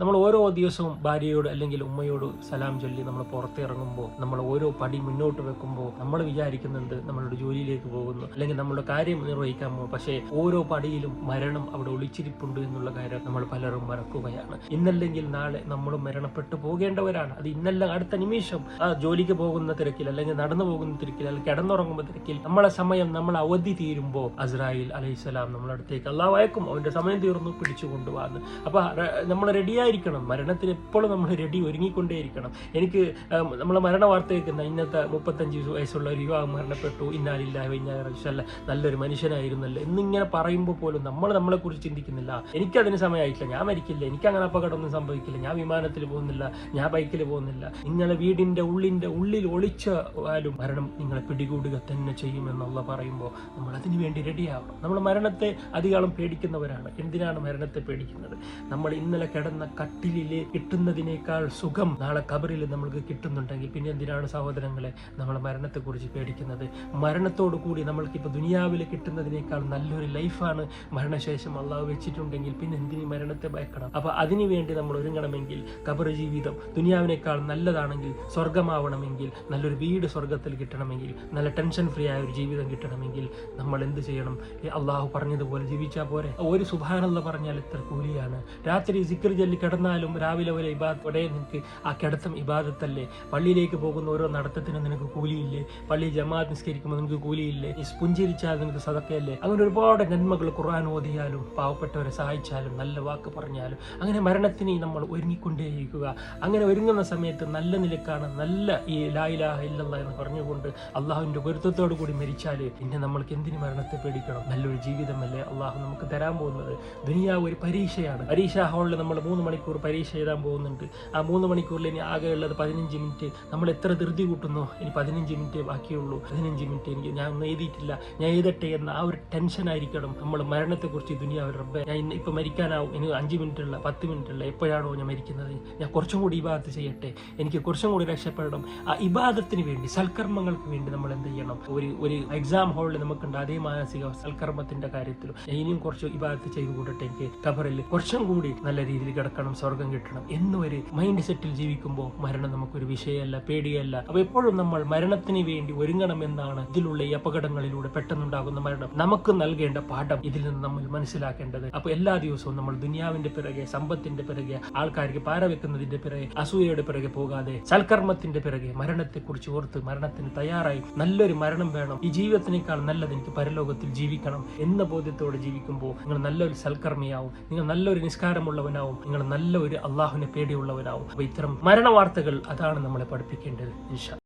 നമ്മൾ ഓരോ ദിവസവും ഭാര്യയോട് അല്ലെങ്കിൽ ഉമ്മയോട് സലാം ചൊല്ലി നമ്മൾ പുറത്തിറങ്ങുമ്പോൾ നമ്മൾ ഓരോ പടി മുന്നോട്ട് വെക്കുമ്പോൾ നമ്മൾ വിചാരിക്കുന്നുണ്ട് നമ്മളുടെ ജോലിയിലേക്ക് പോകുന്നു അല്ലെങ്കിൽ നമ്മുടെ കാര്യം നിർവഹിക്കാൻ പോകും പക്ഷേ ഓരോ പടിയിലും മരണം അവിടെ ഒളിച്ചിരിപ്പുണ്ട് എന്നുള്ള കാര്യം നമ്മൾ പലരും മറക്കുകയാണ്. ഇന്നല്ലെങ്കിൽ നാളെ നമ്മൾ മരണപ്പെട്ടു പോകേണ്ടവരാണ്. അത് ഇന്നല്ല അടുത്ത നിമിഷം. ആ ജോലിക്ക് പോകുന്ന തിരക്കിൽ അല്ലെങ്കിൽ നടന്നു പോകുന്ന തിരക്കിൽ അല്ലെങ്കിൽ കിടന്നുറങ്ങുമ്പോൾ തിരക്കിൽ നമ്മളെ സമയം നമ്മൾ അവധി തീരുമ്പോൾ അസ്രായിൽ അലൈഹിസ്സലാം സ്വലാം അടുത്തേക്ക് അള്ളാഹ് അയക്കും അവന്റെ സമയം തീർന്നു പിടിച്ചു കൊണ്ടുപോകുന്നു അപ്പൊ നമ്മൾ റെഡിയായിരിക്കണം മരണത്തിന് എപ്പോഴും നമ്മൾ റെഡി ഒരുങ്ങിക്കൊണ്ടേയിരിക്കണം. എനിക്ക് നമ്മളെ മരണ വാർത്ത കേൾക്കുന്ന ഇന്നത്തെ മുപ്പത്തഞ്ച് വയസ്സുള്ള ഒരു യുവാവ് മരണപ്പെട്ടു. ഇന്നാലില്ല ഇന്നല്ല നല്ലൊരു മനുഷ്യനായിരുന്നല്ലോ. എന്നിങ്ങനെ പറയുമ്പോൾ പോലും നമ്മൾ നമ്മളെ കുറിച്ച് ചിന്തിക്കുന്നില്ല. എനിക്കതിന് സമയമായിട്ടില്ല. ഞാൻ മരിക്കില്ല. എനിക്ക് അങ്ങനെ അപകടമൊന്നും സംഭവിക്കില്ല. ഞാൻ വിമാനത്തിൽ പോകുന്നില്ല. ഞാൻ ബൈക്കിൽ പോകുന്നില്ല. നിങ്ങളെ വീടിന്റെ ഉള്ളിന്റെ ഉള്ളിൽ ഒളിച്ചാലും മരണം നിങ്ങളെ പിടികൂടുക തന്നെ ചെയ്യുമെന്നുള്ള പറയുമ്പോൾ നമ്മൾ അതിന് വേണ്ടി റെഡിയാവണം നമ്മൾ മരണത്തെ അധികാളം പേടിക്കുന്നവരാണ്. എന്തിനാണ് മരണത്തെ പേടിക്കുന്നത്? നമ്മൾ ഇന്നലെ കിടന്ന കട്ടിലിൽ കിട്ടുന്നതിനേക്കാൾ സുഖം നാളെ കബറിൽ നമ്മൾക്ക് കിട്ടുന്നുണ്ടെങ്കിൽ പിന്നെ എന്തിനാണ് സഹോദരങ്ങളെ നമ്മൾ മരണത്തെക്കുറിച്ച് പേടിക്കുന്നത്? മരണത്തോടു കൂടി നമ്മൾക്ക് ഇപ്പോൾ ദുനിയാവിൽ കിട്ടുന്നതിനേക്കാൾ നല്ലൊരു ലൈഫാണ് മരണശേഷം അള്ളാഹ് വെച്ചിട്ടുണ്ടെങ്കിൽ പിന്നെ എന്തിന് മരണത്തെ ഭയക്കണം? അപ്പോൾ അതിനു വേണ്ടി നമ്മൾ ഒരുങ്ങണമെങ്കിൽ കബർ ജീവിതം ദുനിയാവിനേക്കാൾ നല്ലതാണെങ്കിൽ സ്വർഗമാവണമെങ്കിൽ നല്ലൊരു വീട് സ്വർഗത്തിൽ കിട്ടണമെങ്കിൽ നല്ല ടെൻഷൻ ഫ്രീ ആയ ഒരു ജീവിതം കിട്ടണമെങ്കിൽ നമ്മൾ എന്ത് ചെയ്യണം? അള്ളാഹു പറഞ്ഞതുപോലെ ജീവിച്ചാൽ പോരെ. ഒരു സുഭാനുള്ള പറഞ്ഞാൽ എത്ര കൂലിയാണ്. രാത്രി സിക്കർ ചൊല്ലി കിടന്നാലും രാവിലെ വരെ ഇബാദത്തോടെ നിനക്ക് ആ കിടത്തം ഇബാദത്തല്ലേ. പള്ളിയിലേക്ക് പോകുന്ന ഓരോ നടത്തത്തിനും നിനക്ക് കൂലിയില്ലേ. പള്ളി ജമാഅത്ത് നിസ്കരിക്കുമ്പോൾ നിനക്ക് കൂലിയില്ലേ. പുഞ്ചിരിച്ചാൽ നിനക്ക് സതക്കയല്ലേ അങ്ങനെ ഒരുപാട് നന്മകൾ ഖുർആൻ ഓതിയാലും പാവപ്പെട്ടവരെ സഹായിച്ചാലും നല്ല വാക്ക് പറഞ്ഞാലും അങ്ങനെ മരണത്തിന് നമ്മൾ ഒരുങ്ങിക്കൊണ്ടേയിരിക്കുക. അങ്ങനെ ഒരുങ്ങുന്ന സമയത്ത് നല്ല നിലക്കാണ് നല്ല ഈ ലായിലാഹ ഇല്ലല്ല എന്ന് പറഞ്ഞുകൊണ്ട് അള്ളാഹുവിന്റെ ഗുരുത്വത്തോടു കൂടി മരിച്ചാൽ പിന്നെ നമ്മൾക്ക് എന്തിന് മരണത്തെ പേടിക്കണം? നല്ലൊരു ജീവിതമല്ലേ അള്ളാഹു നമുക്ക് തരാൻ പോകുന്നത്. ദുനിയാവ് ഒരു പരീക്ഷയാണ്. പരീക്ഷാ ഹാളിൽ നമ്മൾ മൂന്ന് മണിക്കൂർ പരീക്ഷ എഴുതാൻ പോകുന്നുണ്ട്. ആ മൂന്ന് മണിക്കൂറിൽ ഇനി ആകെ ഉള്ളത് പതിനഞ്ച് മിനിറ്റ്. നമ്മൾ എത്ര ധൃതി കൂട്ടുന്നു ഇനി പതിനഞ്ച് മിനിറ്റ് ബാക്കിയുള്ളൂ. പതിനഞ്ച് മിനിറ്റ് എനിക്ക് ഞാൻ ഒന്നും എഴുതിയിട്ടില്ല. ഞാൻ എഴുതട്ടെ എന്ന ആ ഒരു ടെൻഷൻ ആയിരിക്കണം. നമ്മൾ മരണത്തെക്കുറിച്ച് ദുനിയാവ് റബ്ബെ. ഞാൻ ഇന്ന് ഇപ്പം മരിക്കാനാവും. ഇനി അഞ്ച് മിനിറ്റ് ഉള്ള പത്ത് മിനിറ്റ് ഉള്ള എപ്പോഴാണോ ഞാൻ മരിക്കുന്നത്. ഞാൻ കുറച്ചും കൂടി ഇബാദത്ത് ചെയ്യട്ടെ. എനിക്ക് കുറച്ചും കൂടി രക്ഷപ്പെടണം. ആ ഇബാദത്തിന് വേണ്ടി സൽക്കർമ്മങ്ങൾക്ക് വേണ്ടി നമ്മൾ എന്ത് ചെയ്യണം? ഒരു ഒരു എക്സാം ഹാളിൽ നമുക്കുണ്ട് അതേ മാനസിക സൽക്കർമ്മത്തിന്റെ കാര്യത്തിലും ഇനിയും കുറച്ച് ഇബാദത്ത് ചെയ്തു കൂടട്ടെ എനിക്ക് കബറിൽ കുറച്ചും കൂടി നല്ല രീതിയിൽ കിടക്കണം. സ്വർഗം കിട്ടണം എന്നൊരു മൈൻഡ് സെറ്റിൽ ജീവിക്കുമ്പോൾ മരണം നമുക്കൊരു വിഷയമല്ല പേടിയല്ല. അപ്പോൾ എപ്പോഴും നമ്മൾ മരണത്തിന് വേണ്ടി ഒരുങ്ങണം എന്നാണ് ഇതിലുള്ള ഈ അപകടങ്ങളിലൂടെ പെട്ടെന്നുണ്ടാകുന്ന മരണം. നമുക്ക് നൽകേണ്ട പാഠം ഇതിൽ നിന്ന് നമ്മൾ മനസ്സിലാക്കേണ്ടത്. അപ്പോൾ എല്ലാ ദിവസവും നമ്മൾ ദുനിയാവിന്റെ പിറകെ സമ്പത്തിന്റെ പിറകെ ആൾക്കാർക്ക് പാര വെക്കുന്നതിന്റെ പിറകെ അസൂയയുടെ പിറകെ പോകാതെ സൽക്കർമ്മത്തിന്റെ പിറകെ മരണത്തെക്കുറിച്ച് ഓർത്ത് മരണത്തിന് തയ്യാറായി നല്ലൊരു മരണം വേണം. ഈ ജീവിതത്തിനേക്കാൾ നല്ലത് എനിക്ക് പരലോകത്തിൽ ജീവിക്കണം എന്ന ബോധ്യത്തോടെ ജീവിക്കുമ്പോൾ നിങ്ങൾ നല്ലൊരു സൽക്കർമ്മിയാവും. നിങ്ങൾ നല്ലൊരു നിസ്കാരമുള്ളവനാവും. നിങ്ങൾ നല്ല ഒരു അള്ളാഹുവിനെ പേടിയുള്ളവനാവും അപ്പൊ ഇത്തരം മരണ വാർത്തകൾ അതാണ് നമ്മളെ പഠിപ്പിക്കേണ്ടത് ഇൻഷാ